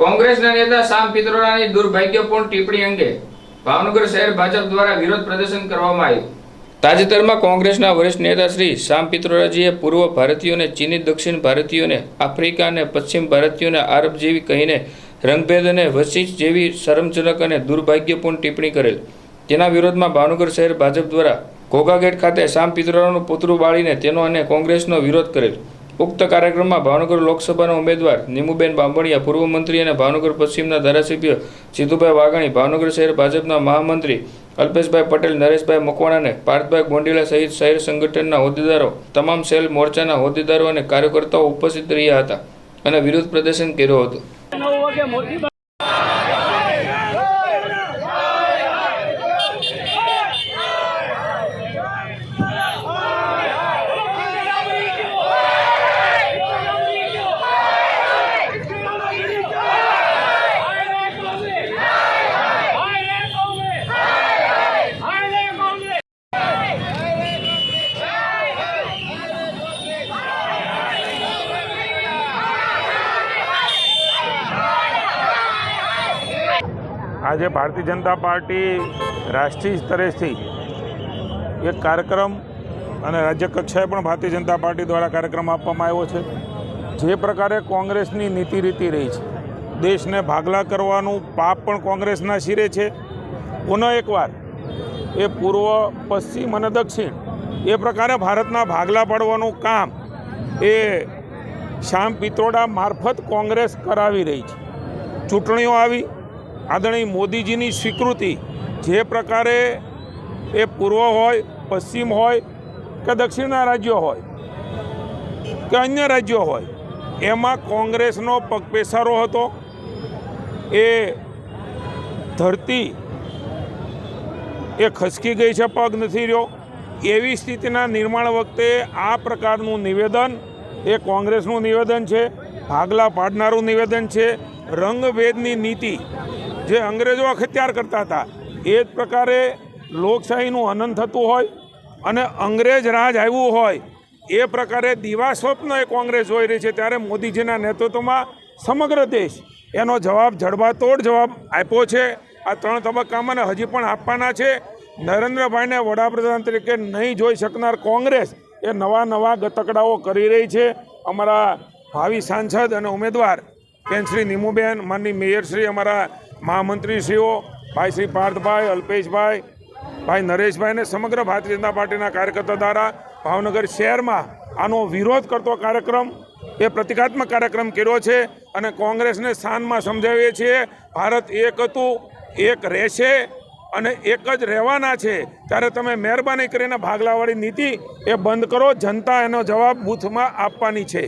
કોંગ્રેસના નેતા શામ પિત્રોડાની દુર્ભાગ્યપૂર્ણ ટિપ્પણી અંગે ભાવનગર શહેર ભાજપ દ્વારા વિરોધ પ્રદર્શન કરવામાં આવ્યું. તાજેતરમાં કોંગ્રેસના વરિષ્ઠ નેતા શ્રી શામ પિત્રોડાજીએ પૂર્વ ભારતીયોને, ચીની દક્ષિણ ભારતીયોને, આફ્રિકા અને પશ્ચિમ ભારતીયોને આરબ જેવી કહીને રંગભેદ અને વશિષ્ઠ જેવી શરમજનક અને દુર્ભાગ્યપૂર્ણ ટિપ્પણી કરેલ. તેના વિરોધમાં ભાવનગર શહેર ભાજપ દ્વારા ઘોઘાગેટ ખાતે શામ પિત્રોડાનું પુતળું બાળીને તેનો અને કોંગ્રેસનો વિરોધ કરેલ. ઉક્ત કાર્યક્રમમાં ભાવનગર લોકસભાના ઉમેદવાર નીમુબેન બાંભણિયા, પૂર્વ મંત્રી અને ભાવનગર પશ્ચિમના ધારાસભ્ય સિદ્ધુભાઈ વાઘાણી, ભાવનગર શહેર ભાજપના મહામંત્રી અલ્પેશભાઈ પટેલ, નરેશભાઈ મકવાણાને પાર્થભાઈ ગોંડેલા સહિત શહેર સંગઠનના હોદ્દેદારો, તમામ સેલ મોરચાના હોદ્દેદારો અને કાર્યકર્તાઓ ઉપસ્થિત રહ્યા હતા અને વિરોધ પ્રદર્શન કર્યો હતો. આજે ભારતીય જનતા પાર્ટી રાષ્ટ્રીય સ્તરેથી એક કાર્યક્રમ અને રાજ્ય કક્ષાએ પણ ભારતીય જનતા પાર્ટી દ્વારા કાર્યક્રમ આપવામાં આવ્યો છે. જે પ્રકારે કોંગ્રેસની નીતિ રીતિ રહી છે. દેશને ભાગલા કરવાનું પાપ પણ કોંગ્રેસના શિરે છે. પુનઃ એકવાર એ પૂર્વ, પશ્ચિમ અને દક્ષિણ એ પ્રકારે ભારતના ભાગલા પાડવાનું કામ એ શ્યામ પિત્રોડા મારફત કોંગ્રેસ કરાવી રહી છે. ચૂંટણીઓ આવી આદરણીય મોદીજીની સ્વીકૃતિ જે પ્રકારે એ પૂર્વ હોય, પશ્ચિમ હોય કે દક્ષિણના રાજ્યો હોય કે અન્ય રાજ્યો હોય, એમાં કોંગ્રેસનો પગપેસારો હતો. એ ધરતી એ ખસકી ગઈ છે, પગ નથી રહ્યો. એવી સ્થિતિના નિર્માણ વખતે આ પ્રકારનું નિવેદન એ કોંગ્રેસનું નિવેદન છે, ભાગલા પાડનારું નિવેદન છે. રંગભેદની નીતિ જે અંગ્રેજો અખત્યાર કરતા હતા, એ જ પ્રકારે લોકશાહીનું હનન થતું હોય અને અંગ્રેજ રાજ આવ્યું હોય, એ પ્રકારે દિવાસ્વપ્ન એ કોંગ્રેસ જોઈ રહી છે. ત્યારે મોદીજીના નેતૃત્વમાં સમગ્ર દેશ એનો જવાબ જડબાતોડ જવાબ આપ્યો છે. આ ત્રણ તબક્કામાં હજી પણ આપવાના છે. નરેન્દ્રભાઈને વડાપ્રધાન તરીકે નહીં જોઈ શકનાર કોંગ્રેસ એ નવા નવા ગતકડાઓ કરી રહી છે. અમારા ભાવિ સાંસદ અને ઉમેદવાર બેન શ્રી નીમુબેન, માનની મેયરશ્રી અમારા મહામંત્રીશ્રીઓ, ભાઈ શ્રી પાર્થભાઈ, અલ્પેશભાઈ, ભાઈ નરેશભાઈને સમગ્ર ભારતીય જનતા પાર્ટીના કાર્યકર્તા દ્વારા ભાવનગર શહેરમાં આનો વિરોધ કરતો કાર્યક્રમ, એ પ્રતિકાત્મક કાર્યક્રમ કર્યો છે અને કોંગ્રેસને સ્થાનમાં સમજાવીએ છીએ, ભારત એક હતું, એક રહેશે અને એક જ રહેવાના છે. ત્યારે તમે મહેરબાની કરીને ભાગલાવાળી નીતિ એ બંધ કરો, જનતા એનો જવાબ બૂથમાં આપવાની છે.